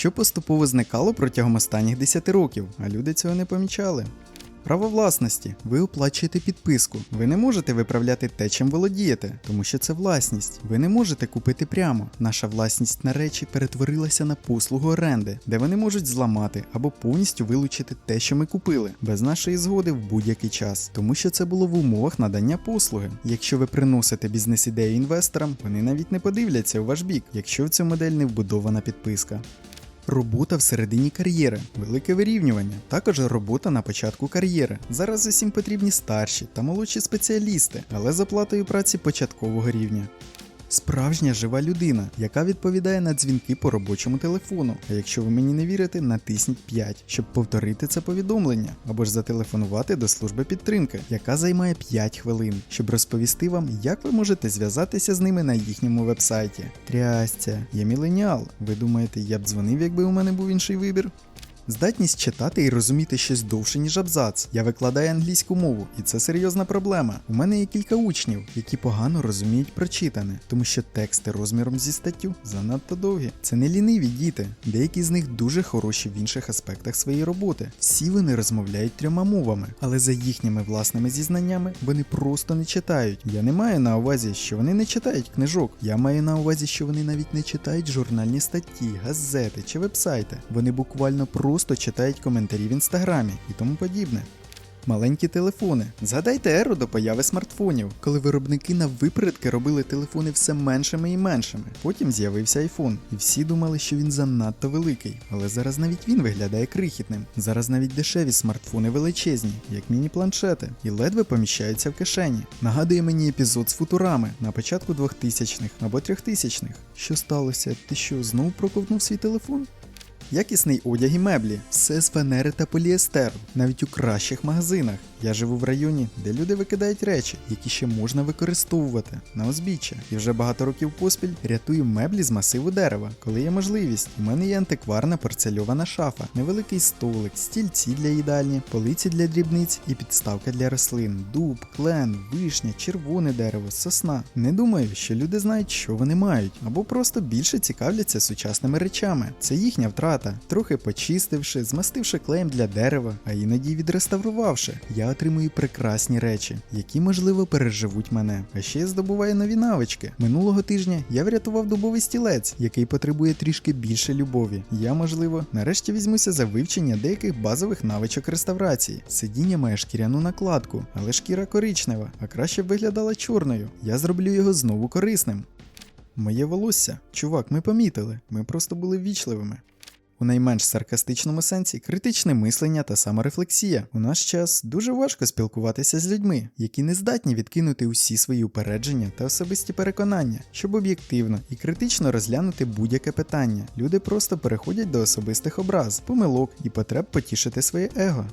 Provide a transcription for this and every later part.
що поступово зникало протягом останніх 10 років, а люди цього не помічали. Право власності. Ви оплачуєте підписку. Ви не можете виправляти те, чим володієте, тому що це власність. Ви не можете купити прямо. Наша власність на речі перетворилася на послугу оренди, де вони можуть зламати або повністю вилучити те, що ми купили, без нашої згоди в будь-який час, тому що це було в умовах надання послуги. Якщо ви приносите бізнес-ідею інвесторам, вони навіть не подивляться у ваш бік, якщо в цю модель не вбудована підписка. Робота всередині кар'єри, велике вирівнювання, також робота на початку кар'єри. Зараз усім потрібні старші та молодші спеціалісти, але за платою праці початкового рівня. Справжня жива людина, яка відповідає на дзвінки по робочому телефону. А якщо ви мені не вірите, натисніть 5, щоб повторити це повідомлення, або ж зателефонувати до служби підтримки, яка займає 5 хвилин, щоб розповісти вам, як ви можете зв'язатися з ними на їхньому вебсайті. Трясця, я міленіал. Ви думаєте, я б дзвонив, якби у мене був інший вибір? Здатність читати і розуміти щось довше, ніж абзац. Я викладаю англійську мову, і це серйозна проблема. У мене є кілька учнів, які погано розуміють прочитане, тому що тексти розміром зі статтю занадто довгі. Це не ліниві діти. Деякі з них дуже хороші в інших аспектах своєї роботи. Всі вони розмовляють трьома мовами, але за їхніми власними зізнаннями вони просто не читають. Я не маю на увазі, що вони не читають книжок. Я маю на увазі, що вони навіть не читають журнальні статті, газети чи вебсайти. Вони буквально просто читають коментарі в інстаграмі і тому подібне. Маленькі телефони. Згадайте еру до появи смартфонів, коли виробники на випередки робили телефони все меншими і меншими. Потім з'явився iPhone, і всі думали, що він занадто великий. Але зараз навіть він виглядає крихітним. Зараз навіть дешеві смартфони величезні, як міні-планшети, і ледве поміщаються в кишені. Нагадує мені епізод з футурами на початку 2000-х або 3000-х. Що сталося? Ти що, знову проковтнув свій телефон? Якісний одяг і меблі, все з фанери та поліестеру, навіть у кращих магазинах. Я живу в районі, де люди викидають речі, які ще можна використовувати на узбіччя. І вже багато років поспіль рятую меблі з масиву дерева, коли є можливість. У мене є антикварна порцельована шафа, невеликий столик, стільці для їдальні, полиці для дрібниць і підставка для рослин, дуб, клен, вишня, червоне дерево, сосна. Не думаю, що люди знають, що вони мають, або просто більше цікавляться сучасними речами. Це їхня втрата, трохи почистивши, змастивши клеєм для дерева, а іноді відреставрувавши. Я отримую прекрасні речі, які можливо переживуть мене. А ще я здобуваю нові навички. Минулого тижня я врятував дубовий стілець, який потребує трішки більше любові. Я, можливо, нарешті візьмуся за вивчення деяких базових навичок реставрації. Сидіння має шкіряну накладку, але шкіра коричнева, а краще б виглядала чорною. Я зроблю його знову корисним. Моє волосся. Чувак, ми помітили. Ми просто були ввічливими. У найменш саркастичному сенсі критичне мислення та саморефлексія. У наш час дуже важко спілкуватися з людьми, які не здатні відкинути усі свої упередження та особисті переконання, щоб об'єктивно і критично розглянути будь-яке питання. Люди просто переходять до особистих образ, помилок і потреб потішити своє его.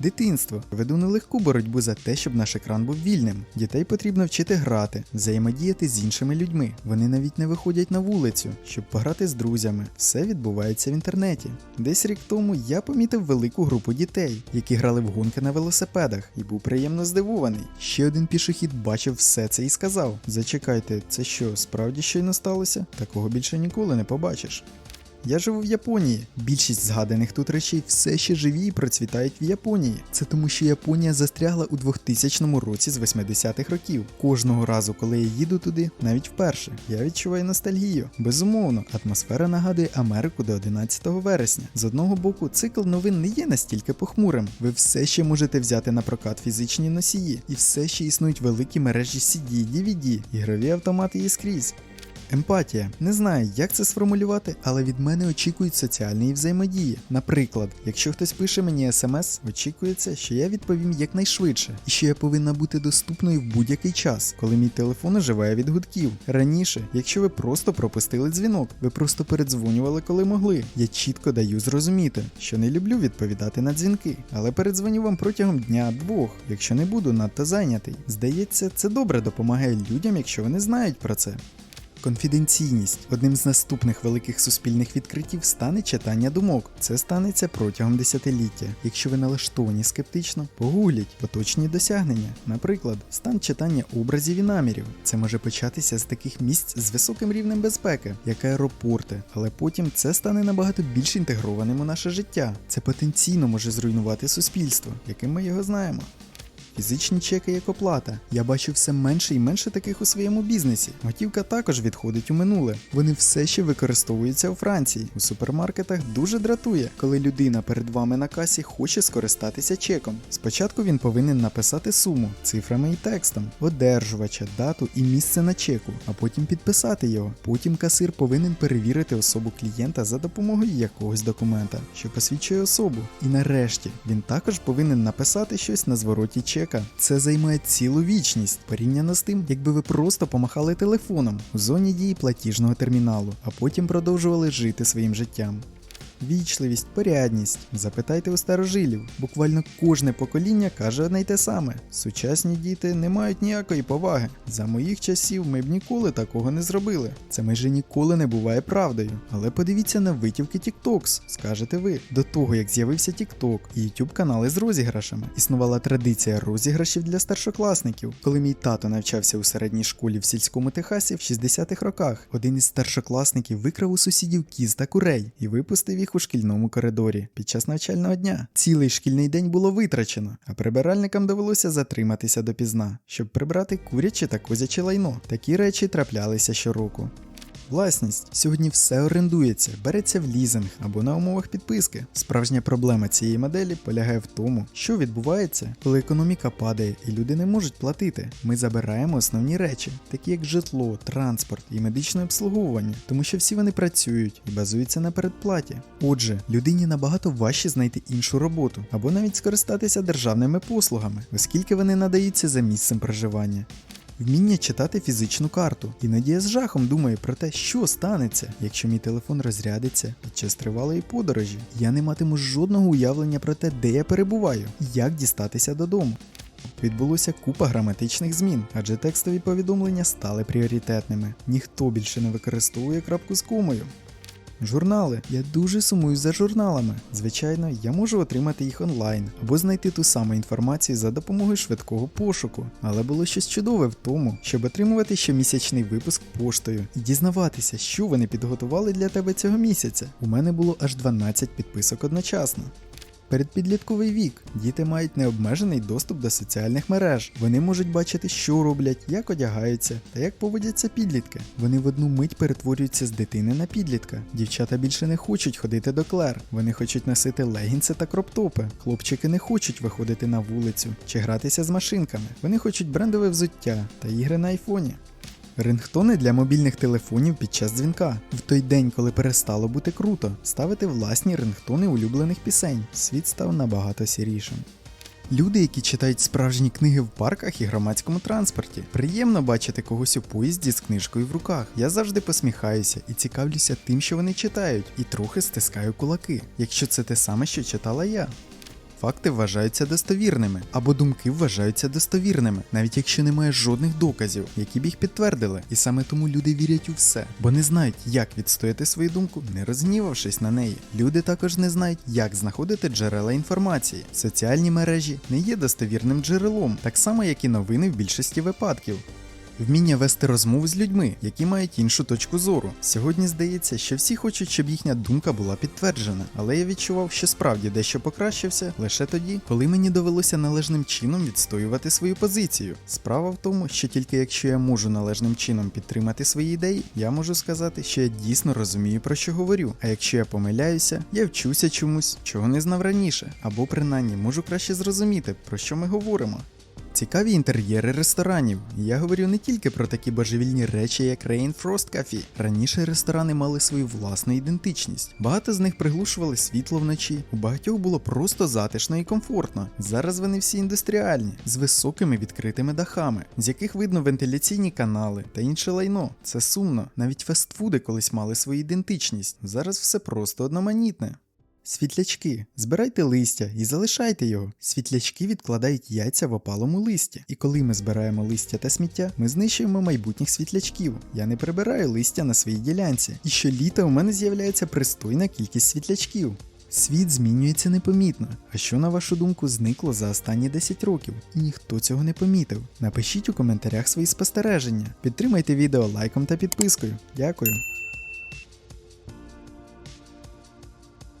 Дитинство веду нелегку боротьбу за те, щоб наш екран був вільним. Дітей потрібно вчити грати, взаємодіяти з іншими людьми. Вони навіть не виходять на вулицю, щоб пограти з друзями. Все відбувається в інтернеті. Десь рік тому я помітив велику групу дітей, які грали в гонки на велосипедах, і був приємно здивований. Ще один пішохід бачив все це і сказав: Зачекайте, це що, справді щойно сталося? Такого більше ніколи не побачиш. Я живу в Японії. Більшість згаданих тут речей все ще живі і процвітають в Японії. Це тому, що Японія застрягла у 2000 році з 80-х років. Кожного разу, коли я їду туди, навіть вперше, я відчуваю ностальгію. Безумовно, атмосфера нагадує Америку до 11 вересня. З одного боку, цикл новин не є настільки похмурим. Ви все ще можете взяти на прокат фізичні носії, і все ще існують великі мережі CD, DVD, ігрові автомати є скрізь. Емпатія. Не знаю, як це сформулювати, але від мене очікують соціальної взаємодії. Наприклад, якщо хтось пише мені смс, очікується, що я відповім якнайшвидше, і що я повинна бути доступною в будь-який час, коли мій телефон оживає від гудків. Раніше, якщо ви просто пропустили дзвінок, ви просто передзвонювали, коли могли. Я чітко даю зрозуміти, що не люблю відповідати на дзвінки, але передзвоню вам протягом дня-двох, якщо не буду надто зайнятий. Здається, це добре допомагає людям, якщо вони знають про це. Конфіденційність одним з наступних великих суспільних відкриттів стане читання думок. Це станеться протягом десятиліття. Якщо ви налаштовані скептично, погугліть поточні досягнення. Наприклад, стан читання образів і намірів. Це може початися з таких місць з високим рівнем безпеки, як аеропорти, але потім це стане набагато більш інтегрованим у наше життя. Це потенційно може зруйнувати суспільство, яким ми його знаємо. Фізичні чеки як оплата. Я бачу все менше і менше таких у своєму бізнесі. Готівка також відходить у минуле. Вони все ще використовуються у Франції. У супермаркетах дуже дратує, коли людина перед вами на касі хоче скористатися чеком. Спочатку він повинен написати суму цифрами і текстом, одержувача, дату і місце на чеку, а потім підписати його. Потім касир повинен перевірити особу клієнта за допомогою якогось документа, що посвідчує особу. І нарешті він також повинен написати щось на звороті чека. Це займає цілу вічність порівняно з тим, якби ви просто помахали телефоном у зоні дії платіжного терміналу, а потім продовжували жити своїм життям. Вічливість, порядність. Запитайте у старожилів. Буквально кожне покоління каже одне й те саме. Сучасні діти не мають ніякої поваги. За моїх часів ми б ніколи такого не зробили. Це майже ніколи не буває правдою. Але подивіться на витівки TikToks, скажете ви. До того як з'явився TikTok і YouTube канали з розіграшами, існувала традиція розіграшів для старшокласників. Коли мій тато навчався у середній школі в сільському Техасі в 60-х роках, один із старшокласників викрав у сусідів кіз та курей і випустив їх у шкільному коридорі під час навчального дня. Цілий шкільний день було витрачено, а прибиральникам довелося затриматися допізна, щоб прибрати куряче та козяче лайно. Такі речі траплялися щороку. Власність сьогодні все орендується, береться в лізинг або на умовах підписки. Справжня проблема цієї моделі полягає в тому, що відбувається, коли економіка падає і люди не можуть платити. Ми забираємо основні речі, такі як житло, транспорт і медичне обслуговування, тому що всі вони працюють і базуються на передплаті. Отже, людині набагато важче знайти іншу роботу або навіть скористатися державними послугами, оскільки вони надаються за місцем проживання. Вміння читати фізичну карту. Іноді я з жахом думаю про те, що станеться, якщо мій телефон розрядиться під час тривалої подорожі. Я не матиму жодного уявлення про те, де я перебуваю як дістатися додому. Відбулося купа граматичних змін, адже текстові повідомлення стали пріоритетними. Ніхто більше не використовує крапку з комою. Журнали. Я дуже сумую за журналами. Звичайно, я можу отримати їх онлайн або знайти ту саму інформацію за допомогою швидкого пошуку. Але було щось чудове в тому, щоб отримувати щомісячний випуск поштою і дізнаватися, що вони підготували для тебе цього місяця. У мене було аж 12 підписок одночасно. Передпідлітковий вік. Діти мають необмежений доступ до соціальних мереж. Вони можуть бачити, що роблять, як одягаються та як поводяться підлітки. Вони в одну мить перетворюються з дитини на підлітка. Дівчата більше не хочуть ходити до клер. Вони хочуть носити легінси та кроптопи. Хлопчики не хочуть виходити на вулицю чи гратися з машинками. Вони хочуть брендове взуття та ігри на айфоні. Рингтони для мобільних телефонів під час дзвінка. В той день, коли перестало бути круто, ставити власні рингтони улюблених пісень. Світ став набагато сірішим. Люди, які читають справжні книги в парках і громадському транспорті. Приємно бачити когось у поїзді з книжкою в руках. Я завжди посміхаюся і цікавлюся тим, що вони читають, і трохи стискаю кулаки, якщо це те саме, що читала я. Факти вважаються достовірними, або думки вважаються достовірними, навіть якщо немає жодних доказів, які б їх підтвердили. І саме тому люди вірять у все, бо не знають, як відстояти свою думку, не розгнівавшись на неї. Люди також не знають, як знаходити джерела інформації. Соціальні мережі не є достовірним джерелом, так само як і новини в більшості випадків. Вміння вести розмову з людьми, які мають іншу точку зору. Сьогодні здається, що всі хочуть, щоб їхня думка була підтверджена, але я відчував, що справді дещо покращився лише тоді, коли мені довелося належним чином відстоювати свою позицію. Справа в тому, що тільки якщо я можу належним чином підтримати свої ідеї, я можу сказати, що я дійсно розумію про що говорю. А якщо я помиляюся, я вчуся чомусь, чого не знав раніше, або принаймні можу краще зрозуміти, про що ми говоримо. Цікаві інтер'єри ресторанів. Я говорю не тільки про такі божевільні речі, як Rainfrost Cafe. Раніше ресторани мали свою власну ідентичність. Багато з них приглушували світло вночі. У багатьох було просто затишно і комфортно. Зараз вони всі індустріальні, з високими відкритими дахами, з яких видно вентиляційні канали та інше лайно. Це сумно. Навіть фастфуди колись мали свою ідентичність. Зараз все просто одноманітне. Світлячки, збирайте листя і залишайте його. Світлячки відкладають яйця в опалому листі. І коли ми збираємо листя та сміття, ми знищуємо майбутніх світлячків. Я не прибираю листя на своїй ділянці. І щоліта у мене з'являється пристойна кількість світлячків. Світ змінюється непомітно. А що на вашу думку зникло за останні 10 років? І ніхто цього не помітив. Напишіть у коментарях свої спостереження. Підтримайте відео лайком та підпискою. Дякую.